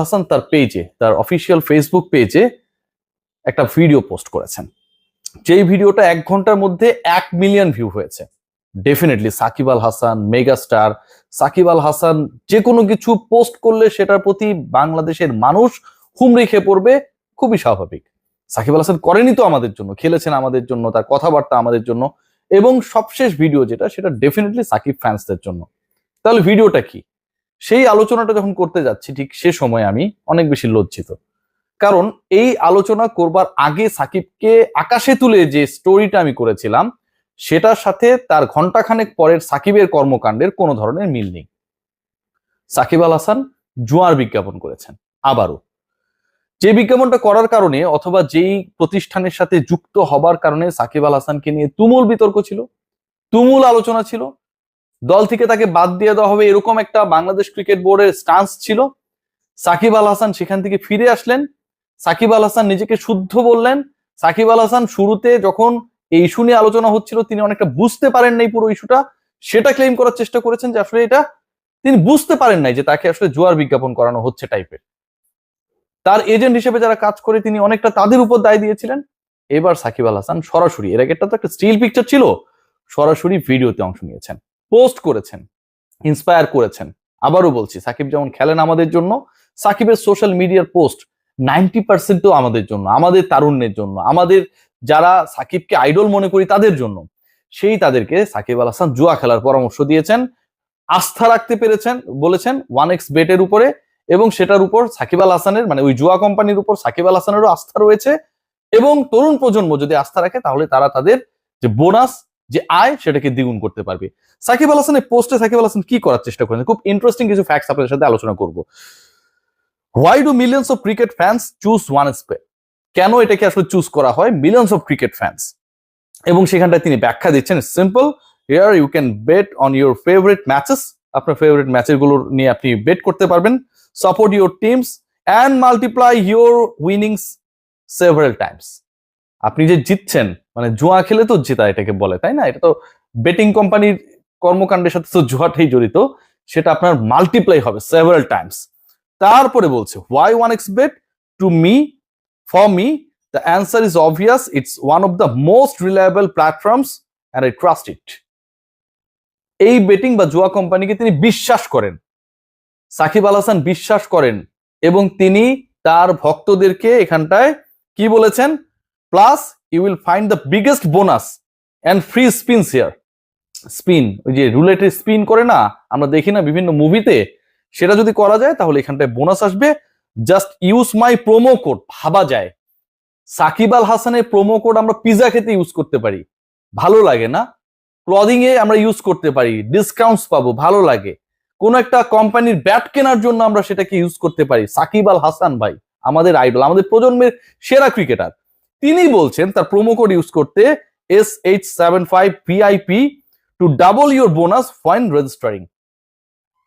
হাসান তার পেজে তার অফিসিয়াল ফেসবুক পেজে একটা ভিডিও পোস্ট করেছেন। যেই ভিডিওটা এক ঘণ্টার মধ্যে এক মিলিয়ন ভিউ হয়েছে। ডেফিনেটলি সাকিব আল হাসান মেগাস্টার সাকিব আল হাসান যে কোনো কিছু পোস্ট করলে সেটার প্রতি বাংলাদেশের মানুষ হুমড়ি খেয়ে পড়বে, খুবই স্বাভাবিক। সাকিব আল হাসান করেনি তো আমাদের জন্য, খেলেছেন আমাদের জন্য, তার কথাবার্তা আমাদের জন্য, এবং সবশেষ ভিডিও যেটা, সেটা ডেফিনেটলি সাকিব ফ্যান্সদের জন্য। তাহলে ভিডিওটা কি? সেই আলোচনাটা যখন করতে যাচ্ছি, ঠিক সে সময় আমি অনেক বেশি লজ্জিত। কারণ এই আলোচনা করবার আগে সাকিবকে আকাশে তুলে যে স্টোরিটা আমি করেছিলাম, সেটার সাথে তার ঘন্টাখানেক পরের সাকিবের কর্মকাণ্ডের কোনো ধরনের মিল নেই। সাকিব আল হাসান জুয়ার বিজ্ঞাপন করেছেন, আবারও। যে বিজ্ঞাপনটা করার কারণে অথবা যেই প্রতিষ্ঠানের সাথে যুক্ত হবার কারণে সাকিব আল হাসানকে নিয়ে তুমুল বিতর্ক ছিল, তুমুল আলোচনা ছিল দল থেকে তাকে বাদ দিয়ে দেওয়া হবে এরকম একটা বাংলাদেশ ক্রিকেট বোর্ডের স্টান্স ছিল। সাকিব আল হাসান সেখান থেকে ফিরে আসলেন। সাকিব আল হাসান নিজেকে শুদ্ধ বললেন। সাকিব আল হাসান শুরুতে যখন এই ইস্যু নিয়ে আলোচনা হচ্ছিল, তিনি অনেকটা বুঝতে পারেন নাই পুরো ইস্যুটা সেটা ক্লেম করার চেষ্টা করেছেন যে আসলে এটা তিনি বুঝতে পারেন নাই যে তাকে আসলে জুয়ার বিজ্ঞাপন করানো হচ্ছে টাইপের তার এজেন্ট হিসেবে যারা কাজ করে, তিনি অনেকটা তাদের উপর দায় দিয়েছিলেন। এবার সাকিব আল হাসান সরাসরি, এর আগে একটা তো একটা স্টিল পিকচার ছিল, সরাসরি ভিডিওতে অংশ নিয়েছেন। পোস্ট করেছেন ইন্সপায়ার করেছেন। আবারও বলছি, সাকিব যেমন খেলেন আমাদের জন্য, সাকিবের সোশ্যাল মিডিয়ার পোস্ট নাইনটি পার্সেন্টও আমাদের জন্য, আমাদের তারুণ্যের জন্য, আমাদের যারা সাকিবকে আইডল মনে করি তাদের জন্য। সেই তাদেরকে সাকিব আল হাসান জুয়া খেলার পরামর্শ দিয়েছেন, আস্থা রাখতে পেরেছেন, বলেছেন ওয়ান এক্স বেটের উপরে এবং সেটার উপর সাকিব আল হাসানের মানে ওই জুয়া কোম্পানির উপর সাকিব আল হাসানেরও আস্থা রয়েছে এবং তরুণ প্রজন্ম যদি আস্থা রাখে তাহলে তারা তাদের যে বোনাস যে আয় সেটাকে দ্বিগুণ করতে পারবে। সাকিব আল হাসানের পোস্টে সাকিব আল হাসান কি করার চেষ্টা করেন? খুব ইন্টারেস্টিং কিছু ফ্যাক্টস আপনাদের সাথে আলোচনা করব। Why do millions of cricket fans choose one স্পে কেন এটাকে আসলে চুজ করা হয়? মিলিয়ন্স অফ ক্রিকেট ফ্যান্স এবং সেখানটায় তিনি ব্যাখ্যা দিচ্ছেন simple here you can bet on your favourite matches আপনার ফেভারিট ম্যাচেসগুলোর নিয়ে আপনি বেট করতে পারবেন। Support your teams and multiply your winnings several times আপনি যে জিতছেন মানে জুয়া খেলে তো জেতা এটাকে বলে, তাই না? এটা তো বেটিং কোম্পানির কর্মকাণ্ডের সাথে তো জুয়াটাই জড়িত, সেটা আপনার মাল্টিপ্লাই হবে সেভারাল টাইমস তারপরে বলছে why one X bet to me for me the answer is obvious it's one of the most reliable platforms and I trust it এই বেটিং বা জুয়া কোম্পানিকে তিনি বিশ্বাস করেন। সাকিব আল হাসান বিশ্বাস করেন এবং তিনি তার ভক্তদেরকে এখানটায় কি বলেছেন? Plus you will find the biggest bonus and free spin share spin ওই যে রুলেটের স্পিন করে না, আমরা দেখি না বিভিন্ন মুভিতে সেটা যদি করা যায়, তাহলে এখানটায় বোনাস আসবে। Just use my promo code ভাবা যায়। সাকিব আল হাসানের প্রোমো কোড আমরা পিজা খেতে ইউজ করতে পারি। ভালো লাগে না? ক্লদিং এ আমরা ইউজ করতে পারি ডিসকাউন্টস পাবো, ভালো লাগে। কোন একটা কোম্পানির ব্যাট কেনার জন্য আমরা সেটাকে ইউজ করতে পারি। সাকিব আল হাসান ভাই, আমাদের আইডল আমাদের প্রজন্মের সেরা ক্রিকেটার তিনি বলছেন তার প্রোমো কোড ইউজ করতে S H seven five VIP to double your bonus fine registering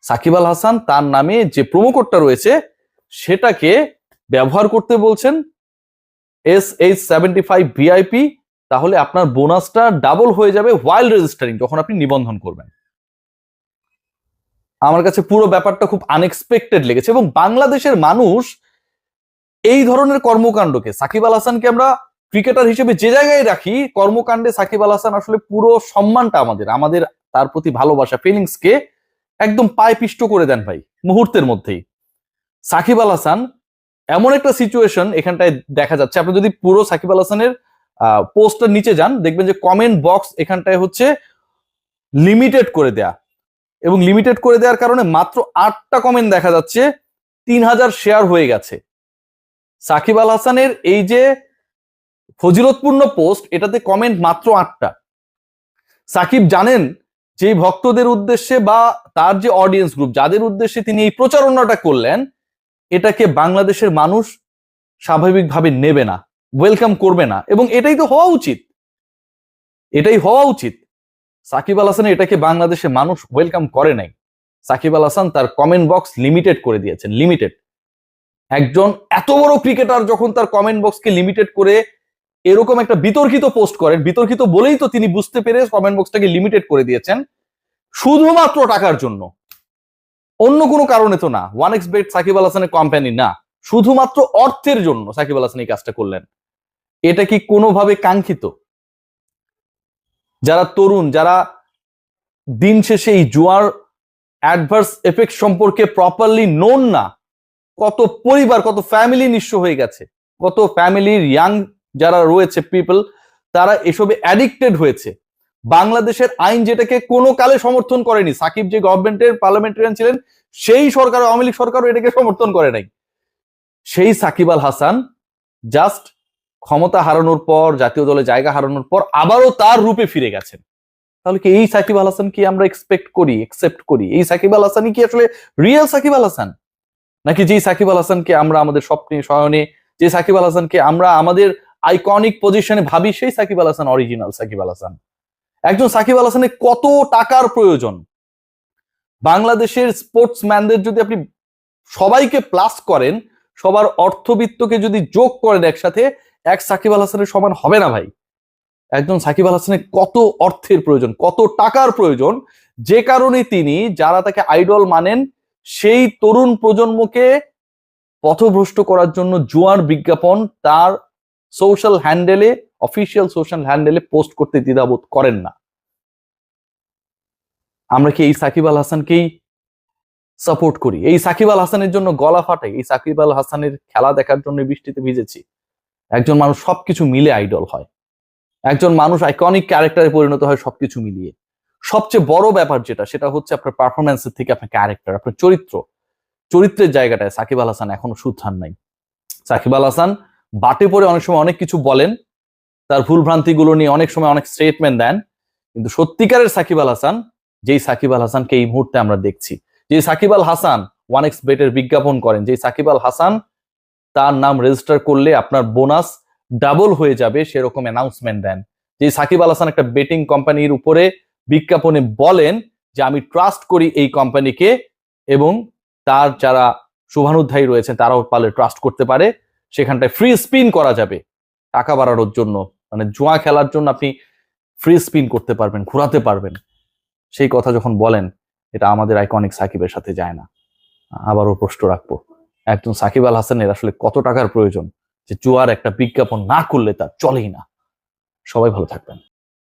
Shakib Al Hasan তার নামে যে প্রোমো কোডটা রয়েছে, সেটাকে ব্যবহার করতে বলছেন S H seventy five VIP তাহলে আপনার বোনাসটা ডাবল হয়ে যাবে ওয়াইল রেজিস্টারিং যখন আপনি নিবন্ধন করবেন। আমার কাছে পুরো ব্যাপারটা খুব আনএক্সপেক্টেড লেগেছে এবং বাংলাদেশের মানুষ এই ধরনের কর্মকাণ্ডকে, সাকিব আল হাসানকে আমরা ক্রিকেটার হিসেবে যে জায়গায় রাখি, কর্মকাণ্ডে সাকিব আল হাসান আসলে পুরো সম্মানটা আমাদের আমাদের তার প্রতি ভালোবাসা ফিলিংস কে একদম পায়ে পিষ্ট করে দেন ভাই, মুহূর্তের মধ্যেই। সাকিব আল হাসান এমন একটা সিচুয়েশন এখানটায় দেখা যাচ্ছে। আপনি যদি পুরো সাকিব আল হাসানের পোস্টার নিচে যান, দেখবেন যে কমেন্ট বক্স এখানটায় হচ্ছে লিমিটেড করে দেয়া। এবং লিমিটেড করে দেওয়ার কারণে মাত্র আটটা কমেন্ট দেখা যাচ্ছে, তিন হাজার শেয়ার হয়ে গেছে। সাকিব আল হাসানের এই যে ফজিলতপূর্ণ পোস্ট, এটাতে কমেন্ট মাত্র আটটা। সাকিব জানেন যে ভক্তদের উদ্দেশ্যে বা তার যে অডিয়েন্স গ্রুপ যাদের উদ্দেশ্যে তিনি এই প্রচারণাটা করলেন, এটাকে বাংলাদেশের মানুষ স্বাভাবিকভাবে নেবে না ওয়েলকাম করবে না। এবং এটাই তো হওয়া উচিত। এটাই হওয়া উচিত। সাকিব আল হাসান এটাকে বাংলাদেশে মানুষ ওয়েলকাম করে নাই। সাকিব আল হাসান তার কমেন্ট বক্স লিমিটেড করে দিয়েছেন লিমিটেড একজন এত বড় ক্রিকেটার যখন তার কমেন্ট বক্সকে লিমিটেড করে এরকম একটা বিতর্কিত পোস্ট করেন, বিতর্কিত বলেই তো তিনি বুঝতে পেরে কমেন্ট বক্সটাকে লিমিটেড করে দিয়েছেন, শুধুমাত্র টাকার জন্য। অন্য কোনো কারণে তো না one X bet Shakib Al হাসানের কোম্পানি না, শুধুমাত্র অর্থের জন্য সাকিব আল হাসান এই কাজটা করলেন। এটা কি কোনোভাবে কাঙ্ক্ষিত? যারা তরুণ, যারা দিন শেষে এই জুয়ার অ্যাডভার্স এফেক্ট সম্পর্কে প্রপারলি নোন না কত পরিবার, কত ফ্যামিলি নিঃস্ব হয়ে গেছে। কত ফ্যামিলির ইয়াং যারা রয়েছে পিপল তারা এসবে অ্যাডিক্টেড হয়েছে। বাংলাদেশের আইন যেটাকে কোনো কালে সমর্থন করেনি, সাকিব যে গভর্নমেন্টের পার্লামেন্টারিয়ান ছিলেন, সেই সরকার, আওয়ামী লীগ সরকারও এটাকে সমর্থন করে নাই। সেই সাকিব আল হাসান জাস্ট ক্ষমতা হারানোর পর, জাতীয় দলে জায়গা হারানোর পর, আবারও তার রূপে ফিরে গেছেন। তাহলে কি এই সাকিব আল হাসান কি আমরা এক্সপেক্ট করি একসেপ্ট করি? এই সাকিব আল হাসানই কি আসলে রিয়েল সাকিব আল হাসান? নাকি যেই সাকিব আল হাসানকে আমরা আমাদের স্বপ্নে শয়নে যে সাকিব আল হাসানকে আমরা আমাদের আইকনিক পজিশনে ভাবি, সেই সাকিব আল হাসান অরিজিনাল সাকিব আল হাসান। একজন সাকিব আল হাসানের কত টাকার প্রয়োজন? বাংলাদেশের স্পোর্টসম্যানদের যদি আপনি সবাইকে প্লাস করেন, সবার অর্থবিত্তকে যদি যোগ করেন একসাথে, এক সাকিব আল হাসানের সমান হবে না ভাই। একজন সাকিব আল হাসানের কত অর্থের প্রয়োজন, কত টাকার প্রয়োজন, যে কারণে তিনি, যারা তাকে আইডল মানেন সেই তরুণ প্রজন্মকে পথভ্রষ্ট করার জন্য জুয়ার বিজ্ঞাপন তার সোশ্যাল হ্যান্ডেলে অফিসিয়াল সোশ্যাল হ্যান্ডেলে পোস্ট করতে দ্বিধাবোধ করেন না। আমরা কি এই সাকিব আল হাসানকেই সাপোর্ট করি? এই সাকিব আল হাসানের জন্য গলা ফাটাই, এই সাকিব আল হাসানের খেলা দেখার জন্য বৃষ্টিতে ভিজেছি। একজন মানুষ সবকিছু মিলে আইডল হয়। একজন মানুষ আইকনিক ক্যারেক্টারে পরিণত হয় সবকিছু মিলিয়ে। সবচেয়ে বড় ব্যাপার যেটা, সেটা হচ্ছে আপনার পারফরমেন্সের থেকে আপনার ক্যারেক্টার আপনার চরিত্র। চরিত্রের জায়গাটায় সাকিব আল হাসান এখনও সুথান নাই। সাকিব আল হাসান বাটে পড়ে অনেক সময় অনেক কিছু বলেন, তার ভুল ভ্রান্তিগুলো নিয়ে অনেক সময় অনেক স্টেটমেন্ট দেন, কিন্তু সত্যিকারের সাকিব আল হাসান, যেই সাকিব আল হাসানকে এই মুহূর্তে আমরা দেখছি যে সাকিব আল হাসান ওয়ান এক্স বেটের বিজ্ঞাপন করেন যে সাকিব আল হাসান তার নাম রেজিস্টার করলে আপনার বোনাস ডাবল হয়ে যাবে, সেরকম অ্যানাউন্সমেন্ট দেন। যে সাকিব আল হাসান একটা বেটিং কোম্পানির উপরে বিজ্ঞাপনে বলেন যে আমি ট্রাস্ট করি এই কোম্পানিকে এবং তার যারা শুভানুধ্যায়ী রয়েছেন তারাও পালে ট্রাস্ট করতে পারে। সেখানটায় ফ্রি স্পিন করা যাবে টাকা বাড়ানোর জন্য। মানে জুয়া খেলার জন্য আপনি ফ্রি স্পিন করতে পারবেন, ঘোরাতে পারবেন। সেই কথা যখন বলেন, এটা আমাদের আইকনিক সাকিবের সাথে যায় না। আবারও প্রশ্ন রাখব, একজন সাকিব আল হাসানের আসলে কত টাকার প্রয়োজন যে জুয়ার একটা বিজ্ঞাপন না করলে তার চলেই না। সবাই ভালো থাকবেন।